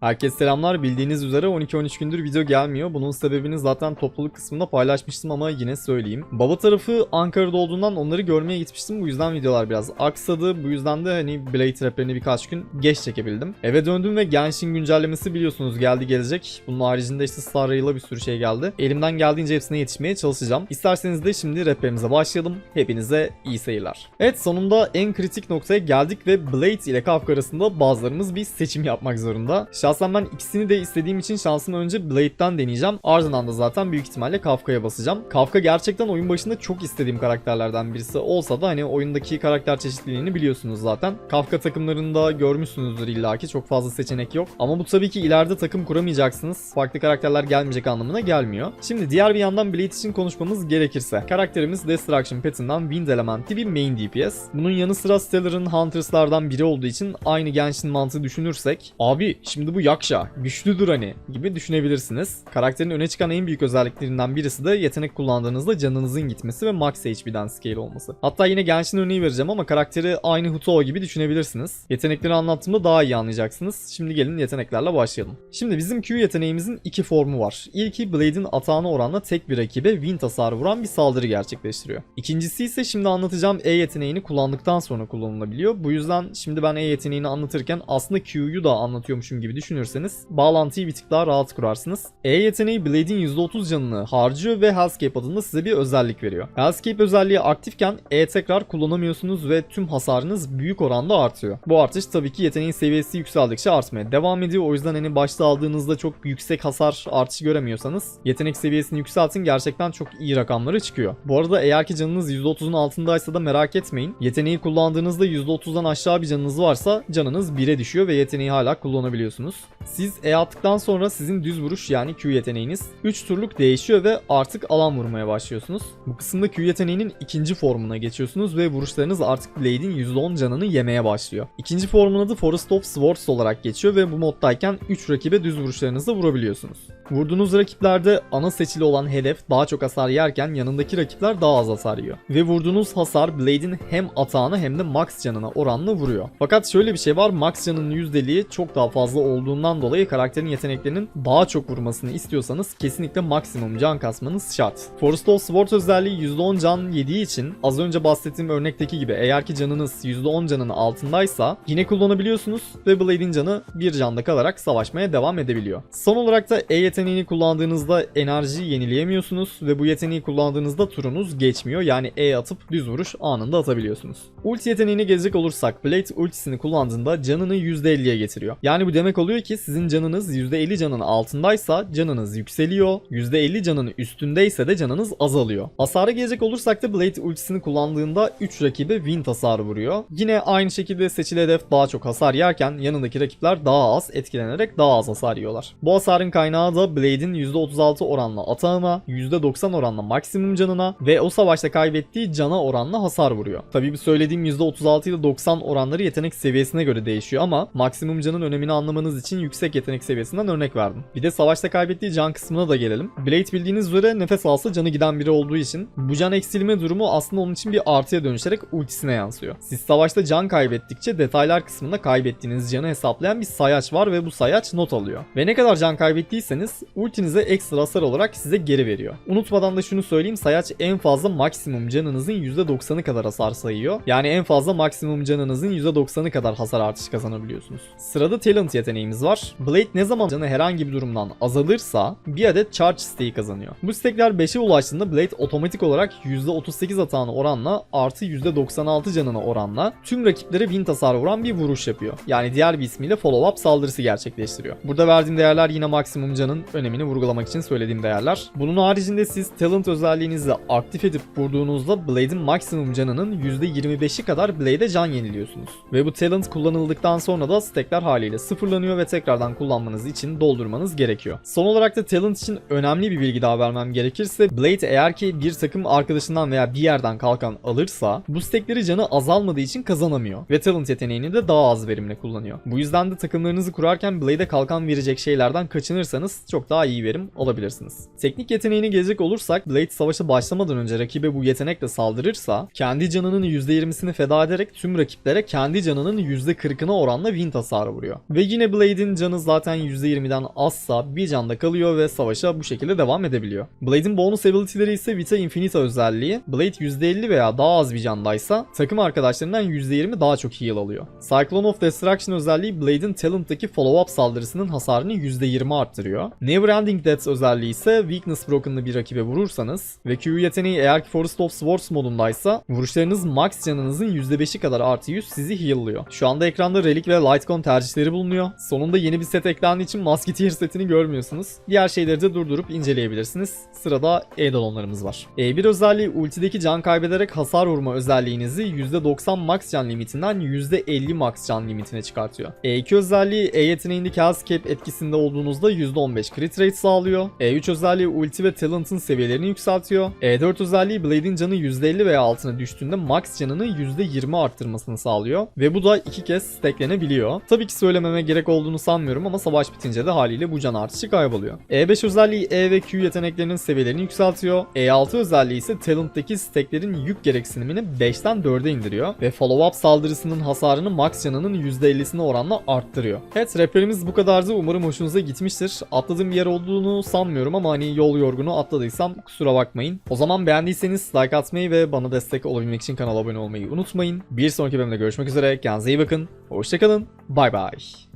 Herkese selamlar. Bildiğiniz üzere 12-13 gündür video gelmiyor. Bunun sebebini zaten topluluk kısmında paylaşmıştım ama yine söyleyeyim. Baba tarafı Ankara'da olduğundan onları görmeye gitmiştim. Bu yüzden videolar biraz aksadı. Bu yüzden de hani Blade raplerini birkaç gün geç çekebildim. Eve döndüm ve Genshin güncellemesi biliyorsunuz geldi gelecek. Bunun haricinde işte Star Rail'a bir sürü şey geldi. Elimden geldiğince hepsine yetişmeye çalışacağım. İsterseniz de şimdi raplerimize başlayalım. Hepinize iyi seyirler. Evet sonunda en kritik noktaya geldik ve Blade ile Kafka arasında bazılarımız bir seçim yapmak zorunda. Şahsen ben ikisini de istediğim için şansımı önce Blade'den deneyeceğim. Ardından da zaten büyük ihtimalle Kafka'ya basacağım. Kafka gerçekten oyun başında çok istediğim karakterlerden birisi olsa da hani oyundaki karakter çeşitliliğini biliyorsunuz zaten. Kafka takımlarında görmüşsünüzdür illaki çok fazla seçenek yok. Ama bu tabii ki ileride takım kuramayacaksınız. Farklı karakterler gelmeyecek anlamına gelmiyor. Şimdi diğer bir yandan Blade için konuşmamız gerekirse. Karakterimiz Destruction Pet'inden Wind elementli bir main DPS. Bunun yanı sıra Stellar'ın Hunters'lardan biri olduğu için aynı Genshin mantığı düşünürsek abi şimdi bu Yaksha güçlüdür hani gibi düşünebilirsiniz. Karakterin öne çıkan en büyük özelliklerinden birisi de yetenek kullandığınızda canınızın gitmesi ve max HP'den scale olması. Hatta yine Genshin örneği vereceğim ama karakteri aynı Hutou gibi düşünebilirsiniz. Yetenekleri anlattığımda daha iyi anlayacaksınız. Şimdi gelin yeteneklerle başlayalım. Şimdi bizim Q yeteneğimizin iki formu var. İlki Blade'in atağına oranla tek bir rakibe win tasarı vuran bir saldırı gerçekleştiriyor. İkincisi ise şimdi anlatacağım E yeteneğini kullandıktan sonra kullanılabiliyor. Bu yüzden şimdi ben E yeteneğini anlatırken aslında Q'yu da anlatıyormuşum gibi düşünürseniz bağlantıyı bir tık daha rahat kurarsınız. E yeteneği Blade'in %30 canını harcıyor ve Hellscape adında size bir özellik veriyor. Hellscape özelliği aktifken E tekrar kullanamıyorsunuz ve tüm hasarınız büyük oranda artıyor. Bu artış tabii ki yeteneğin seviyesi yükseldikçe artmaya devam ediyor. O yüzden hani başta aldığınızda çok yüksek hasar artışı göremiyorsanız yetenek seviyesini yükseltin gerçekten çok iyi rakamları çıkıyor. Bu arada eğer ki canınız %30'un altındaysa da merak etmeyin. Yeteneği kullandığınızda %30'dan aşağı bir canınız varsa canınız 1'e düşüyor ve yeteneği hala kullanabiliyorsunuz. Siz E attıktan sonra sizin düz vuruş yani Q yeteneğiniz 3 turluk değişiyor ve artık alan vurmaya başlıyorsunuz. Bu kısımda Q yeteneğinin ikinci formuna geçiyorsunuz ve vuruşlarınız artık Blade'in %10 canını yemeye başlıyor. İkinci formun adı Forest of Swords olarak geçiyor ve bu moddayken 3 rakibe düz vuruşlarınızla vurabiliyorsunuz. Vurduğunuz rakiplerde ana seçili olan hedef daha çok hasar yerken yanındaki rakipler daha az hasar yiyor. Ve vurduğunuz hasar Blade'in hem atağına hem de max canına oranla vuruyor. Fakat şöyle bir şey var max canının yüzdeliği çok daha fazla olduğundan dolayı karakterin yeteneklerinin daha çok vurmasını istiyorsanız kesinlikle maksimum can kasmanız şart. Forest of Sword özelliği %10 can yediği için az önce bahsettiğim örnekteki gibi eğer ki canınız %10 canının altındaysa yine kullanabiliyorsunuz ve Blade'in canı bir canda kalarak savaşmaya devam edebiliyor. Son olarak da E yeteneğini kullandığınızda enerji yenileyemiyorsunuz ve bu yeteneği kullandığınızda turunuz geçmiyor. Yani E atıp düz vuruş anında atabiliyorsunuz. Ulti yeteneğine gelecek olursak Blade ultisini kullandığında canını %50'ye getiriyor. Yani bu demek oluyor ki sizin canınız %50 canın altındaysa canınız yükseliyor. %50 canın üstündeyse de canınız azalıyor. Hasara gelecek olursak da Blade ultisini kullandığında 3 rakibe win hasarı vuruyor. Yine aynı şekilde seçili hedef daha çok hasar yerken yanındaki rakipler daha az etkilenerek daha az hasar yiyorlar. Bu hasarın kaynağı da Blade'in %36 oranla atağına, %90 oranla maksimum canına ve o savaşta kaybettiği cana oranla hasar vuruyor. Tabii bu söylediğim %36 ile 90 oranları yetenek seviyesine göre değişiyor ama maksimum canın önemini anlamanız için yüksek yetenek seviyesinden örnek verdim. Bir de savaşta kaybettiği can kısmına da gelelim. Blade bildiğiniz üzere nefes alsa canı giden biri olduğu için bu can eksilme durumu aslında onun için bir artıya dönüşerek ultisine yansıyor. Siz savaşta can kaybettikçe detaylar kısmında kaybettiğiniz canı hesaplayan bir sayaç var ve bu sayaç not alıyor. Ve ne kadar can kaybettiyseniz ultinize ekstra hasar olarak size geri veriyor. Unutmadan da şunu söyleyeyim sayaç en fazla maksimum canınızın %90'ı kadar hasar sayıyor. Yani en fazla maksimum canınızın %90'ı kadar hasar artışı kazanabiliyorsunuz. Sırada talent yeteneğimiz var. Blade ne zaman canı herhangi bir durumdan azalırsa bir adet charge stack'i kazanıyor. Bu stack'ler 5'e ulaştığında Blade otomatik olarak %38 atağına oranla artı %96 canına oranla tüm rakiplere win hasarı vuran bir vuruş yapıyor. Yani diğer bir ismiyle follow up saldırısı gerçekleştiriyor. Burada verdiğim değerler yine maksimum canın önemini vurgulamak için söylediğim değerler. Bunun haricinde siz talent özelliğinizi aktif edip vurduğunuzda Blade'in maksimum canının %25'i kadar Blade'e can yeniliyorsunuz. Ve bu talent kullanıldıktan sonra da stackler haliyle sıfırlanıyor ve tekrardan kullanmanız için doldurmanız gerekiyor. Son olarak da talent için önemli bir bilgi daha vermem gerekirse Blade eğer ki bir takım arkadaşından veya bir yerden kalkan alırsa bu stackleri canı azalmadığı için kazanamıyor ve talent yeteneğini de daha az verimle kullanıyor. Bu yüzden de takımlarınızı kurarken Blade'e kalkan verecek şeylerden kaçınırsanız çok daha iyi verim alabilirsiniz. Teknik yeteneğine gelecek olursak Blade savaşa başlamadan önce rakibe bu yetenekle saldırırsa kendi canının %20'sini feda ederek tüm rakiplere kendi canının %40'ına oranla win hasarı vuruyor. Ve yine Blade Blade'in canı zaten %20'den azsa bir canda kalıyor ve savaşa bu şekilde devam edebiliyor. Blade'in bonus ability'leri ise Vita Infinita özelliği. Blade %50 veya daha az bir candaysa takım arkadaşlarından %20 daha çok heal alıyor. Cyclone of Destruction özelliği Blade'in Talent'taki follow-up saldırısının hasarını %20 arttırıyor. Neverending Death özelliği ise Weakness Broken'lı bir rakibe vurursanız ve Q yeteneği eğer ki Forest of Swords modundaysa vuruşlarınız max canınızın %5'i kadar artı 100 sizi heal'lıyor. Şu anda ekranda Relic ve Lightcon tercihleri bulunuyor. Sonunda yeni bir set eklendiği için Musketeer setini görmüyorsunuz. Diğer şeyleri de durdurup inceleyebilirsiniz. Sırada Eidolonlarımız var. E1 özelliği ultideki can kaybederek hasar vurma özelliğinizi %90 max can limitinden %50 max can limitine çıkartıyor. E2 özelliği E yeteneğindeki Health Cap etkisinde olduğunuzda %15 crit rate sağlıyor. E3 özelliği ulti ve talent'ın seviyelerini yükseltiyor. E4 özelliği Blade'in canı %50 veya altına düştüğünde max canını %20 arttırmasını sağlıyor. Ve bu da iki kez stacklenebiliyor. Tabii ki söylememe gerek olduğunu sanmıyorum ama savaş bitince de haliyle bu can artışı kayboluyor. E5 özelliği E ve Q yeteneklerinin seviyelerini yükseltiyor. E6 özelliği ise talent'taki stacklerin yük gereksinimini 5'ten 4'e indiriyor ve follow-up saldırısının hasarını max canının %50'sine oranla arttırıyor. Evet rapperimiz bu kadardı. Umarım hoşunuza gitmiştir. Atladığım bir yer olduğunu sanmıyorum ama hani yol yorgunu atladıysam kusura bakmayın. O zaman beğendiyseniz like atmayı ve bana destek olabilmek için kanala abone olmayı unutmayın. Bir sonraki bölümde görüşmek üzere. Kendinize iyi bakın. Hoşçakalın. Bay bay.